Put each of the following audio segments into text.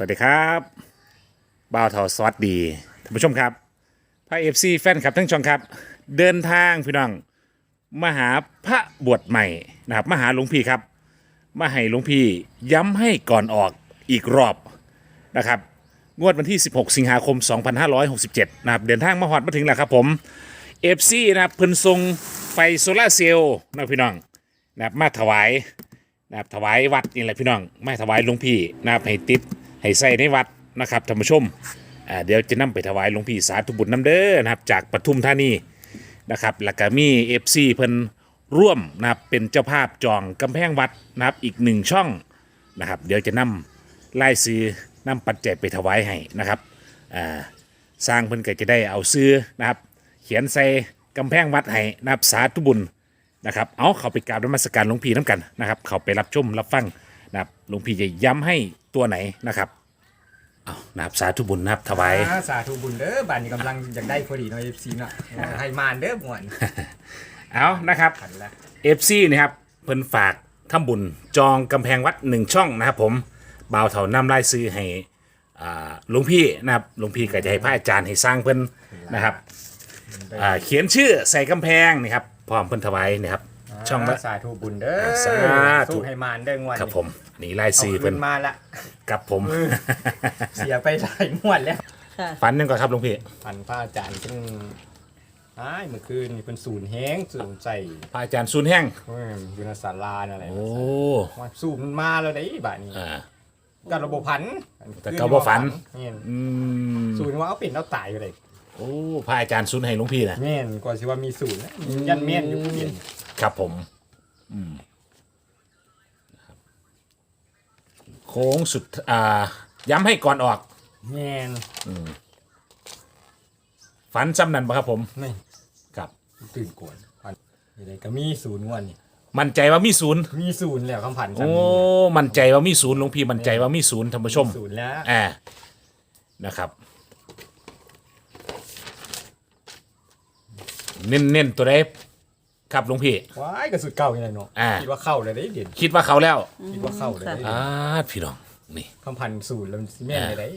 สวัสดีครับบ่าวทอสวัสดีท่านผู้ชมครับพระเอฟซีแฟนคลับทั้งช่องครับ เดินทางพี่น้องมาหาพระบวชใหม่นะครับมาหาหลวงพี่ครับ มาให้หลวงพี่ย้ำให้ก่อนออกอีกรอบนะครับ งวดวันที่ 16 สิงหาคม 2567 นะครับ เดินทางมาฮอดมาถึงแล้วครับผมเอฟซีนะครับเพิ่นทรงไฟโซลาร์เซลล์นะพี่น้องนะครับมาถวายนะครับถวายวัดนี่แหละพี่น้องไม่ถวายหลวงพี่นะครับให้ติด ให้ใส่ในวัดนะครับท่านผู้ชมเดี๋ยวจะนำไปถวายหลวงพี่สาธุบุญน้ำเด้อนะครับจากปทุมธานีนะครับแล้วก็มีเอฟซีเพิ่นร่วมนะครับเป็นเจ้าภาพจองกำแพงวัดนะครับอีกหนึ่งช่องนะครับเดี๋ยวจะนำไล่ซื้อนำปัจจัยไปถวายให้นะครับสร้างเพิ่นก็จะได้เอาซื้อนะครับเขียนใส่กำแพงวัดให้นะครับสาธุบุญนะครับเอาเขาไปกราบนมัสการหลวงพี่น้ำกันนะครับเขาไปรับชมรับฟัง นะครับหลวงพี่จะย้ำให้ตัวไหนนะครับเอานะครับสาธุบุญนะครับถวาย อ่าสาธุบุญเด้อบ้านนี้กำลังอยากได้พอดีเนาะ FC เนาะให้มานเด้อม่วนเอานะครับ ขันละเอฟซีนะครับเพิ่นฝากทำบุญจองกำแพงวัดหนึ่งช่องนะครับผมบ่าวเถานำรายซื้อให้อ่าหลวงพี่นะครับหลวงพี่ก็จะให้พระอาจารย์ให้สร้างเพิ่นนะครับอ่าเขียนชื่อใส่กำแพงนี่ครับพร้อมเพิ่นถวายนี่ครับ ช่องละ สาธุบุญเด้อสาธุ สู้ให้มานเด้องวนครับผมอันนี้รายเอาซื้อคืเพิ่นนมาละ กับผมเสียไปหลายงวดแล้วค่ะฝันยังก่อนครับหลวงพี่พันพระอาจารย์เพิ่งอ้ายเมื่อคืนนี่เป็นศูนย์แห้งศูนย์ใส่พระอาจารย์ซุนแห้งเอิ่มอยู่ในศาลานั่นแหละโอ้ว่าสูบมันมาแล้วได้บ้านนี้อ่า ก็ระบบพันแต่ก็บ่ฝัน แม่นอืมศูนย์ว่าเอาเป็นเอาตายก็เลยโอ้พระอาจารย์ซุนให้หลวงพี่นะ แม่นก่อนสิว่ามีศูนย์นะยันแม่นอยู่ผู้เดียว ครับผม อืมนะครับโค้งสุด อ่า ย้ำให้ก่อนออก แม่นฝันจำนันปะครับผม นี่ครับ ตื่นกวนพันอะไรก็มีศูนย์งวันนี่มั่นใจว่ามีศูนย์ มีศูนย์แล้วคำพันธ์โอ้มั่นใจว่ามีศูนย์หลวงพี่มั่นใจว่ามีศูนย์ท่านผู้ชม ศูนย์แล้วอ่า นะครับ เน้นเน้นๆตัวใด ครับหลวงพี่ ว้ายกระสุดเก่าอย่างไรเนาะอ่า คิดว่าเข้าเลยได้เด่นคิดว่าเขาแล้วคิดว่าเข้าเลยได้อ่าพี่น้องนี่ คำพันธ์ศูนย์แล้วมันสิแม่นเลยได้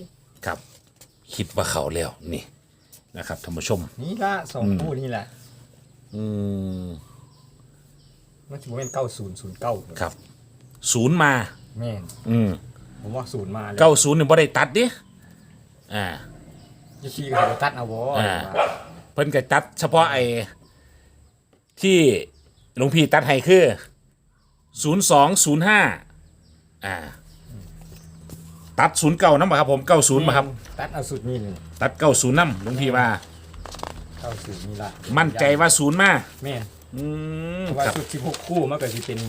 ครับ คิดว่าเขาแล้วนี่นะครับท่านผู้ชม นี่ละสองคู่นี่แหละอืมมันถือว่าเป็นเก้าศูนย์ศูนย์เก้าครับ ศูนย์มา แม่นอืมผมว่าศูนย์มาแล้วเก้าศูนย์เนี่ยบ่ได้ตัดดิอ่า ยี่ขี้ก็จะตัดเอาวออ่า เพิ่นก็ตัดเฉพาะไอ้ ที่หลวงพี่ตัดให้คือศูนย์สองศูนย์ห้าอ่า ตัดศูนย์เก้านั่นป่ะครับผมเก้าศูนย์ป่ะครับ ตัดเอาสุดนี่เลยตัดเก้าศูนย์นั่หลวงพี่ว่าเก้าศูนย์นี่ละมั่นใจว่าศูนย์มาแม่นอืมเพราะว่าครับชุดสิบหกคู่มันก็จะเป็น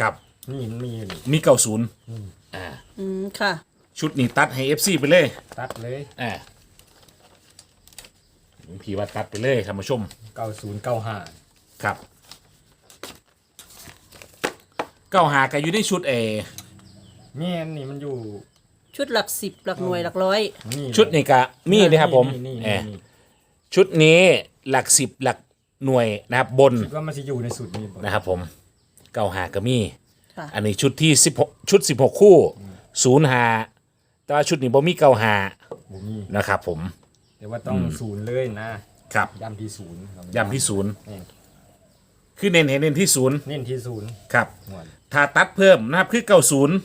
ครับ นี่มันมีอยู่นี่มีเก้าศูนย์อ่าอืมค่ะ ชุดนี้ตัดให้เอฟซีไปเลยตัดเลยอ่าหลวงพี่ว่าตัดไปเลยท่านผู้ชมเก้าศูนย์เก้าห้า ครับเก้าหากันอยู่ในชุดเอแม่นนี่มันอยู่ชุดหลักสิบหลักหน่วยหลักร้อย นี่ชุดนี้กะมีเลยครับผมนี่เอนี่อนี่ชุดนี้หลักสิบหลักหน่วยนะครับบนคิดว่ามันจะอยู่ในสุดนี่บ่นะครับผมเก้าหาก็มี ค่ะ อันนี้ชุดที่สิบหกชุดสิบหกคู่ศูนย์หาแต่ว่าชุดนี้บ่มีเก้าหาบ่มีนะครับผมแต่ว่าต้องศูนย์เลยนะครับย้ำที่ศูนย์ครับย้ำที่ศูนย์ นี่ คือเน้นเห็นเน้นที่ศูนย์เน้นที่ศูนย์ครับหมดถ้าตัดเพิ่มนะครับคือเก้าศูนย์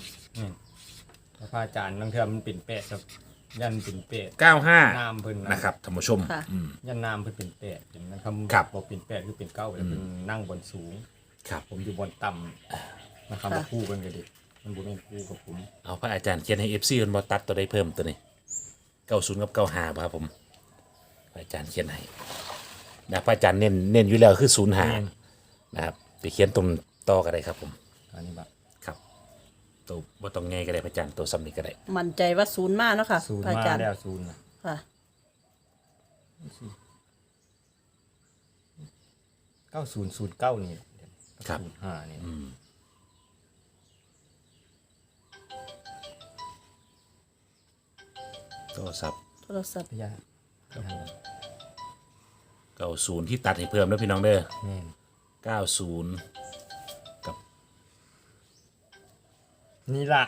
พระอาจารย์บางเทื่อมันเป็นแปดครับ ยันเป็นแปดเก้าห้าน้ำเพิ่นนะครับท่านผู้ชมค่ะ อืม ยันน้ำเพิ่นเป็นแปดเห็นไหมคำครับบอกเป็นแปดคือเป็นเก้าแล้วเป็นนั่งบนสูงครับ ผมอยู่บนต่ำนะครับมาคู่กันก็ดิมันบ่เป็นคู่กับผมเอาพระอาจารย์เขียนให้เอฟซีมันบอตัดตัวได้เพิ่มตัวนี้เก้าศูนย์กับเก้าห้าครับผมพระอาจารย์เขียนให้นะพระอาจารย์เน้นเน้นอยู่แล้วคือศูนย์หาแม่น นะครับไปเขียนตรงต่อก็ได้ครับผม อันนี้แบบครับ ตัวบ่ต้องไงก็ได้พระอาจารย์ตัวซ้ำนี้ก็ได้ มั่นใจว่าศูนย์มากเนาะค่ะศูนย์พระอามาจารย์แล้วศูนย์น่ะค่ะ เก้าศูนย์ศูนย์เก้านี่ครับ ศูนย์ห้านี่โทรศัพท์โทรศัพท์พยาเก้าศูนย์ที่ตัดให้เพิ่มแล้วพี่น้องเด้อ แม่น เก้าศูนย์กับนี่ล่ะ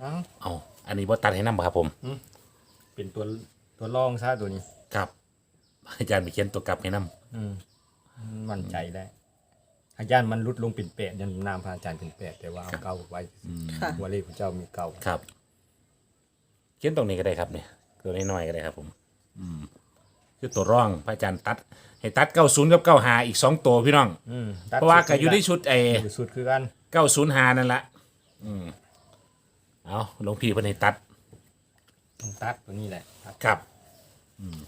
เอ้าเอาอันนี้บ่ตัดให้นำบ่ครับผม เป็นตัวตัวรองซะตัวนี้ ครับ อาจารย์ไปเขียนตัวกลับให้นำอืมมั่นใจได้อาจารย์มันลุดลงเป็นแปดยันนามพระอาจารย์เป็นแปดแต่ว่าเอาเก้าไว้ค่ะหัวเลขพระเจ้ามีเก้าครับ เขียนตรงนี้ก็ได้ครับเนี่ย ตัวน้อยๆก็ได้ครับผม อืม คือตัวร่องพระอาจารย์ตัด ให้ตัดเก้าศูนย์กับเก้าหาอีกสองตัวพี่น้อง อืมเพราะว่าก็อยู่ในชุดไอ้อยู่สุดคือกันเก้าศูนย์หานั่นละอืมเอาหลวงพี่เพิ่นให้ตัดต้องตัดตัวนี้แหละตัดครับอืม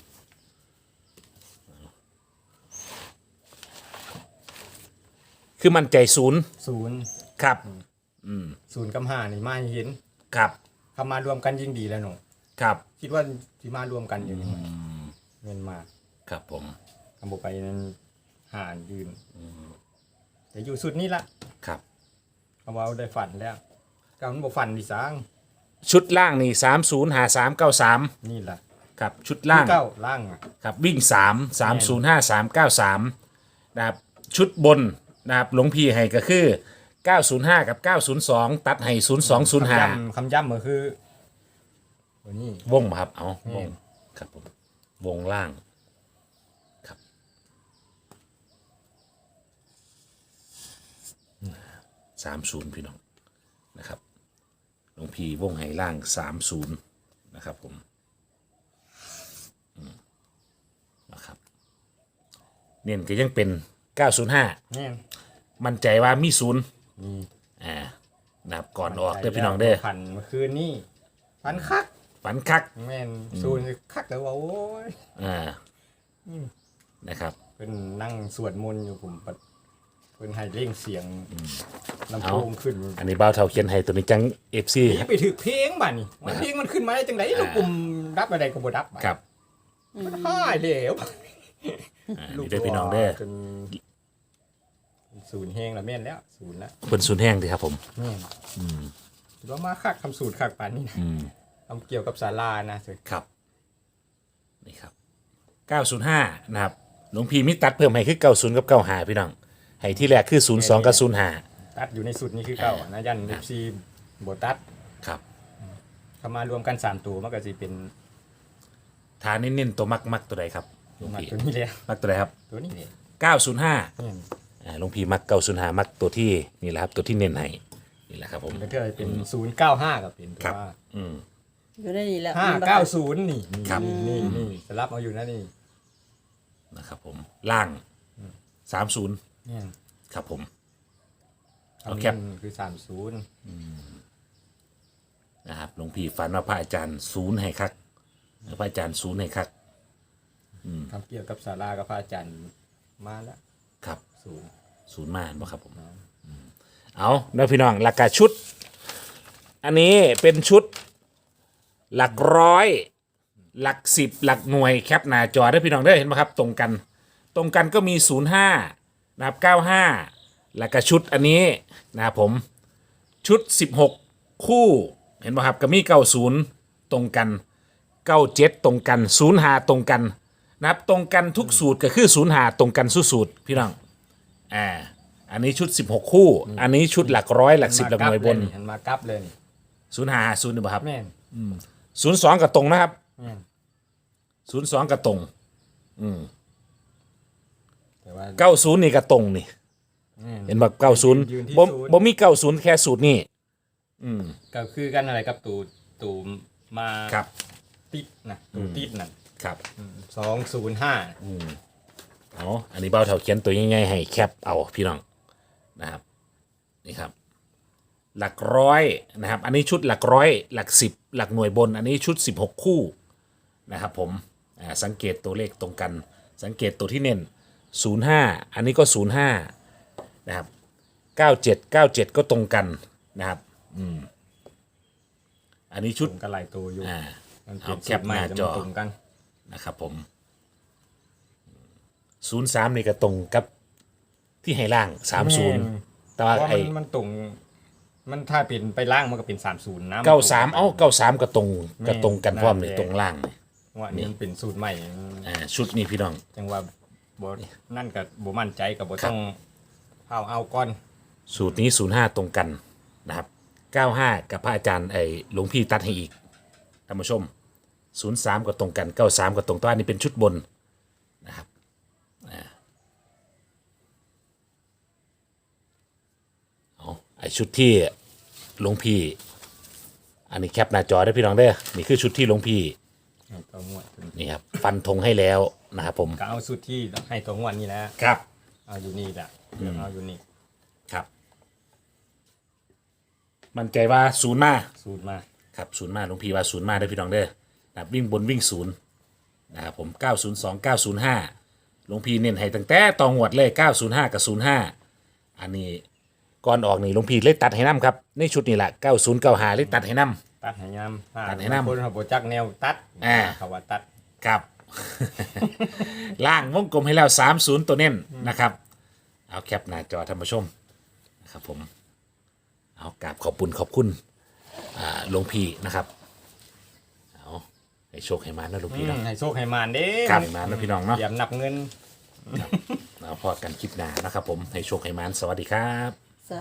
คือมันใจศูนย์ศูนย์ครับศูนย์กับห้านี่มาให้เห็นครับคำมารวมกันยิ่งดีแล้วหนูครับ คิดว่าที่มารวมกันอยู่นี่ เงินมาครับผมทำบไปนั้นหารยืนแต่อยู่สุดนี่ละครับ เอาว่าได้ฝันแล้วการมันบอกฝันดีสังชุดล่างนี่สามศูนย์หาสามเก้าสามนี่แหละครับชุดล่าง เก้าล่างอะครับวิ่งสามสามศูนย์ห้าสามเก้าสามนะครับชุดบนนะครับหลวงพี่ให้ก็คือเก้าศูนย์ห้ากับเก้าศูนย์สองตัดให้ศูนย์สองศูนย์คำห้าย้ำคำย้ำก็คือตัวนี้วงมาครับ เอาวงอืมครับผม วงล่างครับสามศูนย์พี่น้องนะครับหลวงพี่วงให้ล่างสามศูนย์นะครับผมอืมนะครับเน้นก็ยังเป็นเก้าศูนย์ห้านี่มั่นใจว่ามีศูนย์นี่อ่านะครับก่อนออกเด้อพี่น้องเด้อฝันเมื่อคืนนี่ฝันคัก ฝันคักแม่นศูนย์คักแต่ว่าโอ้ยอ่านะครับเป็นนั่งสวดมนต์อยู่ผมปะเพิ่นให้เร่งเสียงลำโพงขึ้นอันนี้บ้าวเท่าเขียนให้ตัวนี้จังเอฟซีอย่าไปถือเพลงบ้านี่ว่าเพลงมันขึ้นมาได้จังไดลูกกลุ่มรับอะไรก็บ่รับบัดครับมันหายแล้วอ่านี่ได้อพี่น้องเด้อจนศูนย์แห้งแล้วแม่นแล้วศูนย์แล้วเป็นศูนย์แห้งดีครับผม แม่นคิดว่ามาคักคำสูตรคักปานนี้นะอืม ทำเกี่ยวกับศาลานะเถอะครับนี่ครับ 905 นะครับหลวงพี่มิตัดเพิ่มให้คือ 90 กับ 95 พี่น้องให้ที่แรกคือ 02 กับ05ตัดอยู่ในสุดนี้คือเก่านะยัน FC บ่ตัดครับเข้ามารวมกันสามตัวมันก็สิเป็นทานเน้นๆตัวมักมักตัวใดครับหลวงมาพี่ตัวนี้เลยมักตัวใดครับ ตัวนี้เลย905แม่นอ่าหลวงพี่มัก 905 มักตัวที่นี่แหละครับตัวที่เน้นให้นี่แหละครับผม แล้วก็เป็นศูนย์เก้าห้าก็เป็นครับว่าอืม อยู่ในนี้แหละห้ามันบ่เก้าค่ะศูนย์นี่นี่ครับ นี่นี่สลับมาอยู่นะนี่นะครับผมล่าง30เนี่ยครับผม เอาเอาแคแคปปคือสามศูนย์นะครับหลวงพี่ฝันว่าพระอาจารย์ศูนย์ให้คักพระอาจารย์ศูนย์ให้คักทำเกี่ยวกับศาลากับพระอาจารย์มาแล้วครับศูนย์ศูนย์มาบ่ครับผมอืมเอาเด้อพี่น้องหลักกาชุด อันนี้เป็นชุด หลักร้อย หลักสิบหลักหน่วยแคปหน้าจอได้อพี่น้องได้อเห็นไหมครับ ตรงกัน ตรงกันก็มี 05นะครับ95 แล้วก็ชุดอันนี้นะครับผมชุด 16 คู่เห็นไหมครับก็มี 90 ตรงกัน 97 ตรงกัน 05 ตรงกันนะครับตรงกันทุกสูตรก็คือ05ตรงกันสู้สูตรพี่น้องอ่าอันนี้ชุด 16 คู่ อันนี้ชุดหลักร้อยหลักสิบหลักหน่วยบน เห็นมากับเลยนี่ ศูนย์หาศูนย์หนึ่งครับแม่น ศูนย์สองกับตรงนะครับแม่นศูนย์สองกับตรงแต่ว่าเก้าศูนย์นี่กับตรงนี่แม่นเห็นแบบเก้าศูนย์ยืนที่บ่ศูนย์ บ่มีเก้าศูนย์แค่สูตรนี่ก็คือกันอะไรกับตูตูมาครับ ติดนะตูติดนั่นครับสองศูนย์ห้าเอาอันนี้เบ้าเท่าเขียนตัวง่ายๆให้แคปเอาพี่น้องนะครับนี่ครับ หลักร้อยนะครับ อันนี้ชุดหลักร้อย หลักสิบ หลักหน่วยบนอันนี้ชุด 16 คู่นะครับผมอ่าสังเกตตัวเลขตรงกัน สังเกตตัวที่เน้น 05 อันนี้ก็ 05 นะครับ 97 97 ก็ตรงกันนะครับอืมอันนี้ชุดผมก็หลายตัวอยู่อ่ามันเปลี่ยนเอาแคสูปตรใหม่หน้าจะจอมาตรงกันนะครับผม 03 นี่ก็ตรงกับที่ให้ล่าง 30 แต่ว่าเพราะไอ้มันมันตรง มันถ้าเป็นไปล่างมันก็เป็นสามศูนย์นะ93เอ้า93ก็ตรงก็ตรงกันพร้อมนี่แน่ตรงล่างนี่ว่านี่มันเป็นสูตรใหม่อ่าชุดนี้พี่น้อง จังว่าบ่นั่นกับบ่มั่นใจกับบ่ต้องเอาเอาก้อน สูตรนี้05ตรงกันนะครับ95กับพระอาจารย์ไอ้หลวงพี่ตัดให้อีกท่านผู้ชม03ก็ตรงกัน93ก็ตรงตัวอันนี้เป็นชุดบนนะครับอ่าเอาไอ้ ชุดที่หลวงพี่ อันนี้แคปหน้าจอได้พี่น้องเด้อนี่คือชุดที่หลวงพี่ให้ตัวงวดนี่ครับฟันธงให้แล้วนะครับผมก็เอาสุดที่ให้ตัวงวดนี่แหละครับเอาอยู่นี่แหละเดี๋ยวเอาอยู่นี่ครับ มั่นใจว่าศูนย์มาสูตรมาครับศูนย์มาหลวงพี่ว่าศูนย์มาได้อพี่น้องเด้อนะครับวิ่งบนวิ่งศูนย์นะครับผม 902 905หลวงพี่เน้นให้ตั้งแต่ตองวดเลย 905 กับ 05 อันนี้ ก่อนออกนี่หลวงพี่เลยตัดให้น้ำครับในชุดนี้แหละ90 95เลยตัดให้น้ำตัดให้ยามตัดให้นำคนเขาบจักแนวตัดอ่า เขาว่าตัดครับ ล่างวงกลมให้แล้ว30ตัวเน้นนะครับ เอาแคปหน้าจอท่านผู้ชมนะครับผม เอากราบขอบคุณขอบคุณอ่าหลวงพี่นะครับเอาให้โชคให้มานะหลวงพี่เนาะให้โชคให้มานเด้ครับมานะพี่น้องเนาะ อย่านับเงินเราพอกันคลิปหน้านะครับผม ให้โชคให้มานสวัสดีครับ